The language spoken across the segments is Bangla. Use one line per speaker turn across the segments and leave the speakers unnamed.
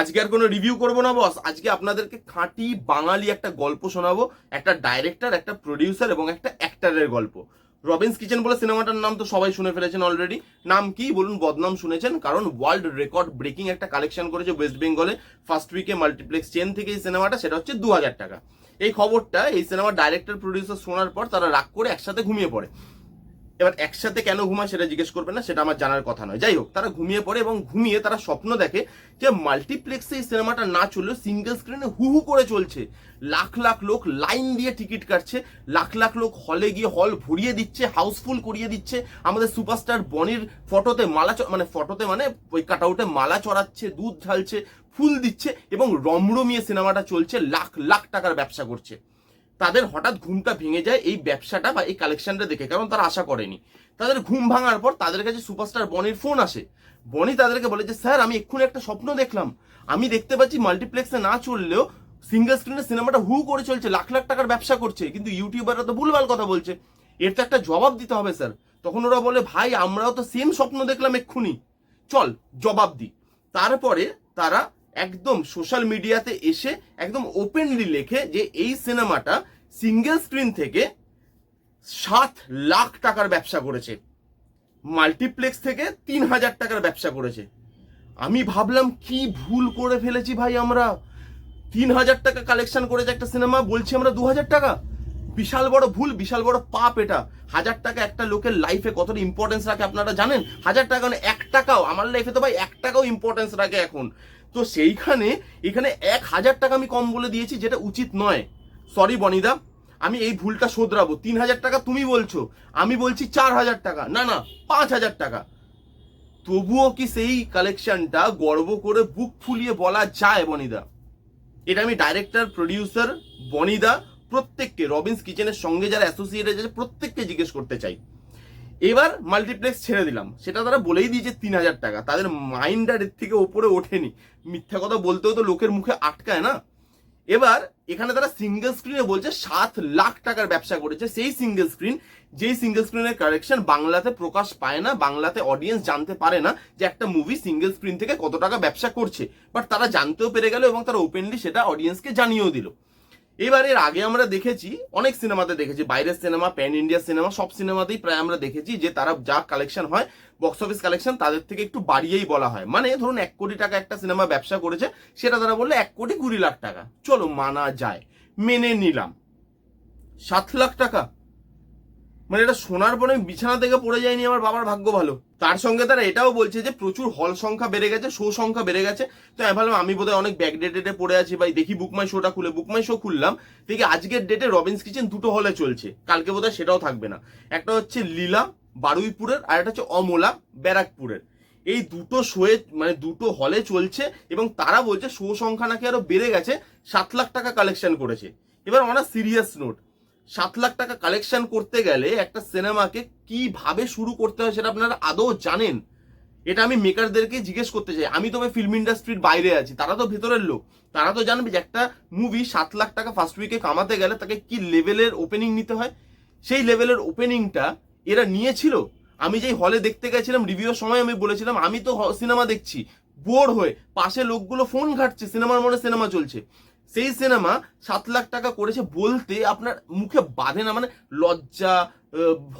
আজকে আর কোনো রিভিউ করব না বস আজকে আপনাদেরকে খাঁটি বাঙালি একটা গল্প শোনাবো, একটা ডাইরেক্টর একটা প্রডিউসার এবং একটা অ্যাক্টারের গল্প। রবিন্স কিচেন বলে সিনেমাটার নাম তো সবাই শুনে ফেলেছেন অলরেডি নাম কি? বলুন, বদনাম শুনেছেন, কারণ ওয়ার্ল্ড রেকর্ড ব্রেকিং একটা কালেকশন করেছে ওয়েস্ট বেঙ্গলে ফার্স্ট উইকে মাল্টিপ্লেক্স চেন থেকে এই সিনেমাটা, সেটা হচ্ছে দু হাজার টাকা। এই খবরটা, এই সিনেমার ডাইরেক্টর প্রডিউসার শোনার পর তারা রাগ করে একসাথে ঘুমিয়ে পড়ে। এবার একসাথে কেন ঘুমায় সেটা জিজ্ঞেস করবেন না, সেটা আমার জানার কথা নয়। যাই হোক, তারা ঘুমিয়ে পড়ে এবং ঘুমিয়ে তারা স্বপ্ন দেখে যে মাল্টিপ্লেক্সে এই সিনেমাটা না চললেও সিঙ্গেল স্ক্রিনে হু হু করে চলছে। লাখ লাখ লোক লাইন দিয়ে টিকিট কাটছে, লাখ লাখ লোক হলে গিয়ে হল ভরিয়ে দিচ্ছে হাউসফুল করিয়ে দিচ্ছে। আমাদের সুপারস্টার বনির ফটোতে মালা মানে ফটোতে মানে ওই কাটাউটে মালা চড়াচ্ছে, দুধ ঢালছে, ফুল দিচ্ছে এবং রমরমিয়ে সিনেমাটা চলছে, লাখ লাখ টাকার ব্যবসা করছে। তাদের হঠাৎ ঘুমটা ভেঙে যায় এই ব্যবসাটা বা এই কালেকশনটা দেখে, কারণ তারা আশা করেনি। তাদের ঘুম ভাঙার পর তাদের কাছে সুপারস্টার বনির ফোন আসে। বনি তাদেরকে বলে যে, স্যার, আমি এক্ষুনি একটা স্বপ্ন দেখলাম। আমি দেখতে পাচ্ছি মাল্টিপ্লেক্সে না চললেও সিঙ্গেল স্ক্রিনে সিনেমাটা হু করে চলছে, লাখ লাখ টাকার ব্যবসা করছে। কিন্তু ইউটিউবাররা তো ভুলভাল কথা বলছে। এর তো একটা জবাব দিতে হবে, স্যার। তখন ওরা বলে, ভাই, আমরাও তো সেম স্বপ্ন দেখলাম এক্ষুনি। চল, জবাব দি তারপরে তারা একদম সোশ্যাল মিডিয়াতে এসে একদম ওপেনলি লেখে যে এই সিনেমাটা সিঙ্গেল স্ক্রিন থেকে সাত লাখ টাকার ব্যবসা করেছে। মাল্টিপ্লেক্স থেকে তিন হাজার টাকার ব্যবসা করেছে। আমি ভাবলাম, কি ভুল করে ফেলেছি ভাই আমরা? তিন হাজার টাকা কালেকশন করেছে একটা সিনেমা, বলছি আমরা দু হাজার টাকা। বিশাল বড় ভুল, বিশাল বড় পাপ এটা। হাজার টাকা একটা লোকের লাইফে কতটা ইম্পর্টেন্স রাখে আপনারা জানেন? হাজার টাকা মানে এক টাকাও, আমার লাইফে তো ভাই এক টাকাও ইম্পর্টেন্স রাখে এখন। তো সেইখানে এখানে এক হাজার টাকা আমি কম বলে দিয়েছি, যেটা উচিত নয়। সরি বনিদা, আমি এই ভুলটা শোধরাবো। তিন হাজার টাকা তুমি বলছো, আমি বলছি চার হাজার টাকা। না না, পাঁচ হাজার টাকা। তবুও কি সেই কালেকশনটা গর্ব করে বুক ফুলিয়ে বলা যায়, বনিদা? এটা আমি ডাইরেক্টর প্রডিউসার বনিদা, প্রত্যেককে রবিন্স কিচেনের সঙ্গে যারা অ্যাসোসিয়েটেড আছে, প্রত্যেককে জিজ্ঞেস করতে চাই। এবার মাল্টিপ্লেক্স ছেড়ে দিলাম। সেটা তারা বলেই দিয়েছে তিন হাজার টাকা। তাদের মাইন্ড আর এর থেকে ওপরে ওঠেনি। মিথ্যা কথা বলতেও তো লোকের মুখে আটকায় না। এবার এখানে তারা সিঙ্গেল স্ক্রিনে বলছে সাত লাখ টাকার ব্যবসা করেছে। সেই সিঙ্গেল স্ক্রিন যেই সিঙ্গেল স্ক্রিনের কারেকশন বাংলাতে প্রকাশ পায় না, বাংলাতে অডিয়েন্স জানতে পারে না যে একটা মুভি সিঙ্গেল স্ক্রিন থেকে কত টাকা ব্যবসা করছে। বাট তারা জানতেও পেরে গেল এবং তারা ওপেনলি সেটা অডিয়েন্সকে জানিয়েও দিল। এবার এর আগে আমরা দেখেছি, অনেক সিনেমাতে দেখেছি, বাইরের সিনেমা প্যান ইন্ডিয়া সিনেমা, সব সিনেমাতেই প্রায় আমরা দেখেছি যে তারা যা কালেকশন হয় বক্স অফিস কালেকশন তাদের থেকে একটু বাড়িয়েই বলা হয়। মানে ধরুন এক কোটি টাকা একটা সিনেমা ব্যবসা করেছে, সেটা তারা বললে এক কোটি কুড়ি লাখ টাকা। চলো মানা যায়, মেনে নিলাম। সাত লাখ টাকা। মানে এটা শোনার পরে বিছানা থেকে পড়ে যায়নি আমার বাবার ভাগ্য ভালো। তার সঙ্গে তারা এটাও বলছে যে প্রচুর হল সংখ্যা বেড়ে গেছে শো সংখ্যা বেড়ে গেছে। তো আমি ভাবলাম, আমি বোধহয় অনেক ব্যাকডেটেডে পড়ে আছি, ভাই, দেখি বুকমাই শোটা খুলে বুকমাই শো খুললাম, দেখি আজকের ডেটে রবিন্স কিচেন দুটো হলে চলছে, কালকে বোধহয় সেটাও থাকবে না। একটা হচ্ছে লীলা, বারুইপুরের, আর একটা হচ্ছে অমলা, ব্যারাকপুরের। এই দুটো শোয়ে মানে দুটো হলে চলছে, এবং তারা বলছে শো সংখ্যা নাকি আরও বেড়ে গেছে, সাত লাখ টাকা কালেকশন করেছে। এবার আমরা সিরিয়াস নোট সাত লাখ টাকা কালেকশন করতে গেলে একটা সিনেমাকে কীভাবে শুরু করতে হয় সেটা আপনারা আদৌ জানেন? এটা আমি মেকারদেরকে জিজ্ঞেস করতে চাই। আমি তো ফিল্ম ইন্ডাস্ট্রির বাইরে আছি, তারা তো ভেতরের লোক। তারা তো জানবে যে একটা মুভি সাত লাখ টাকা ফার্স্ট উইকে কামাতে গেলে তাকে কি লেভেলের ওপেনিং নিতে হয়? সেই লেভেলের ওপেনিংটা এরা নিয়েছিল। আমি যেই হলে দেখতে গেছিলাম রিভিউর সময় আমি বলেছিলাম, আমি তো সিনেমা দেখছি। বোর হয়ে পাশে লোকগুলো ফোন ঘাটছে সিনেমার মনে সিনেমা চলছে। সেই সিনেমা সাত লাখ টাকা করেছে বলতে আপনার মুখে বাঁধে না। মানে লজ্জা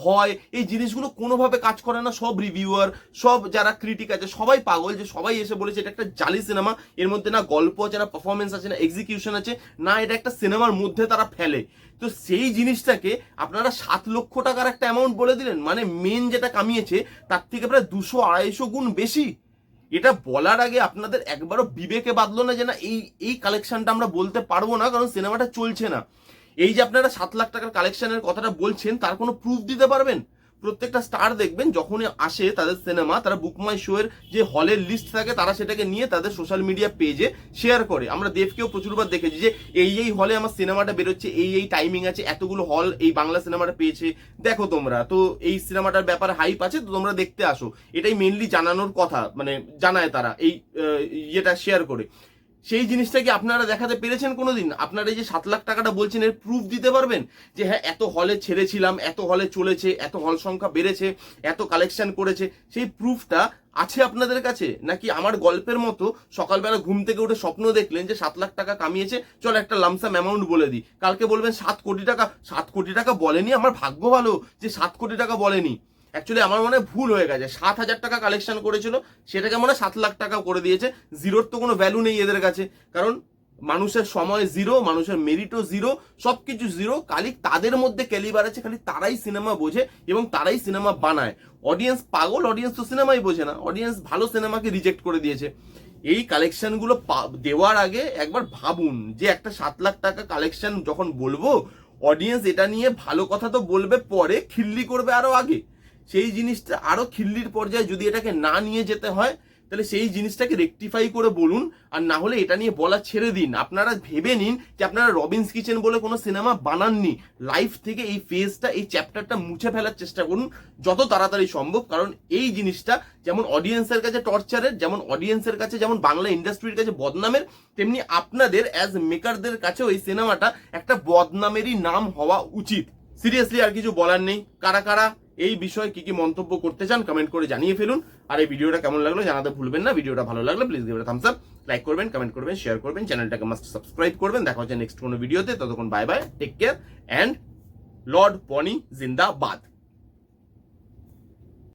ভয়, এই জিনিসগুলো কোনোভাবে কাজ করে না। সব রিভিউয়ার সব যারা ক্রিটিক আছে, সবাই পাগল যে সবাই এসে বলেছে এটা একটা জালি সিনেমা এর মধ্যে না গল্প আছে, না পারফরমেন্স আছে, না এক্সিকিউশন আছে, না এটা একটা সিনেমার মধ্যে তারা ফেলে। তো সেই জিনিসটাকে আপনারা সাত লক্ষ টাকার একটা অ্যামাউন্ট বলে দিলেন। মানে মেন যেটা কামিয়েছে, তার থেকে প্রায় দুশো আড়াইশো গুণ বেশি। এটা বলার আগে আপনাদের একবারও বিবেকে বাঁধলো না যে না এই এই কালেকশনটা আমরা বলতে পারব না, কারণ সিনেমাটা চলছে না। এই যে আপনারা সাত লাখ টাকার কালেকশনের কথাটা বলছেন, তার কোনো প্রুফ দিতে পারবেন? প্রত্যেকটা স্টার দেখবেন, যখনই আসে তাদের সিনেমা তারা বুকমাই শো এর যে হলের লিস্ট থাকে, তারা সেটাকে নিয়ে তাদের সোশ্যাল মিডিয়া পেজে শেয়ার করে। আমরা দেবকেও প্রচুরবার দেখেছি যে, এই এই হলে আমার সিনেমাটা বেরোচ্ছে, এই এই টাইমিং আছে, এতগুলো হল এই বাংলা সিনেমাটা পেয়েছে। দেখো তোমরা, তো এই সিনেমাটার ব্যাপারে হাইপ আছে, তো তোমরা দেখতে আসো। এটাই মেনলি জানানোর কথা মানে জানায় তারা, এই ইয়েটা শেয়ার করে। সেই জিনিসটা কি আপনারা দেখাতে পেরেছেন কোনোদিন? আপনারা এই যে সাত লাখ টাকাটা বলছেন, এর প্রুফ দিতে পারবেন? যে হ্যাঁ এত হলে ছেড়েছিলাম, এত হলে চলেছে, এত হল সংখ্যা বেড়েছে, এত কালেকশন করেছে। সেই প্রুফটা আছে আপনাদের কাছে? নাকি আমার গল্পের মতো সকালবেলা ঘুম থেকে উঠে স্বপ্ন দেখলেন যে সাত লাখ টাকা কামিয়েছে? চল একটা লামসাম অ্যামাউন্ট বলে দিই। কালকে বলবেন, সাত কোটি টাকা? সাত কোটি টাকা বলেনি? আমার ভাগ্য ভালো যে সাত কোটি টাকা বলেনি। অ্যাকচুয়ালি আমার মনে হয় ভুল হয়ে গেছে। সাত হাজার টাকা কালেকশন করেছিল, সেটাকে মনে হয় সাত লাখ টাকা করে দিয়েছে। জিরোর তো কোনো ভ্যালু নেই এদের কাছে। কারণ মানুষের সময় জিরো মানুষের মেরিটও জিরো সব কিছু জিরো খালি তাদের মধ্যে ক্যালিবার আছে, খালি তারাই সিনেমা বোঝে এবং তারাই সিনেমা বানায়। অডিয়েন্স পাগল অডিয়েন্স তো সিনেমাই বোঝে না। অডিয়েন্স ভালো সিনেমাকে রিজেক্ট করে দিয়েছে। এই কালেকশনগুলো দেওয়ার আগে একবার ভাবুন যে একটা সাত লাখ টাকা কালেকশন যখন বলব অডিয়েন্স এটা নিয়ে ভালো কথা তো বলবে, পরে খিল্লি করবে আরও আগে। সেই জিনিসটা আরও খিল্লির পর্যায়ে যদি এটাকে না নিয়ে যেতে হয়, তাহলে সেই জিনিসটাকে রেকটিফাই করে বলুন, আর না হলে এটা নিয়ে বলা ছেড়ে দিন। আপনারা ভেবে নিন যে আপনারা রবিন্স কিচেন বলে কোনো সিনেমা বানাননি। লাইফ থেকে এই ফেজটা এই চ্যাপ্টারটা মুছে ফেলার চেষ্টা করুন, যত তাড়াতাড়ি সম্ভব, কারণ এই জিনিসটা যেমন অডিয়েন্সের কাছে টর্চারের যেমন অডিয়েন্সের কাছে, যেমন বাংলা ইন্ডাস্ট্রির কাছে বদনামের, তেমনি আপনাদের অ্যাজ মেকারদের কাছেও এই সিনেমাটা একটা বদনামেরই নাম হওয়া উচিত। সিরিয়াসলি আর কিছু বলার নেই? কারা কারা? এই বিষয়ে কি কি মন্তব্য করতে চান কমেন্ট করে জানিয়ে ফেলুন। আর এই ভিডিওটা কেমন লাগল জানাতে ভুলবেন না। ভিডিওটা ভালো লাগলে please give thumbs up like করবেন কমেন্ট করবেন শেয়ার করবেন চ্যানেলটাকে মাস্ট সাবস্ক্রাইব করবেন। দেখা হচ্ছে নেক্সট কোনো ভিডিওতে ততক্ষণ bye bye take care and lord পনি জিন্দাবাদ।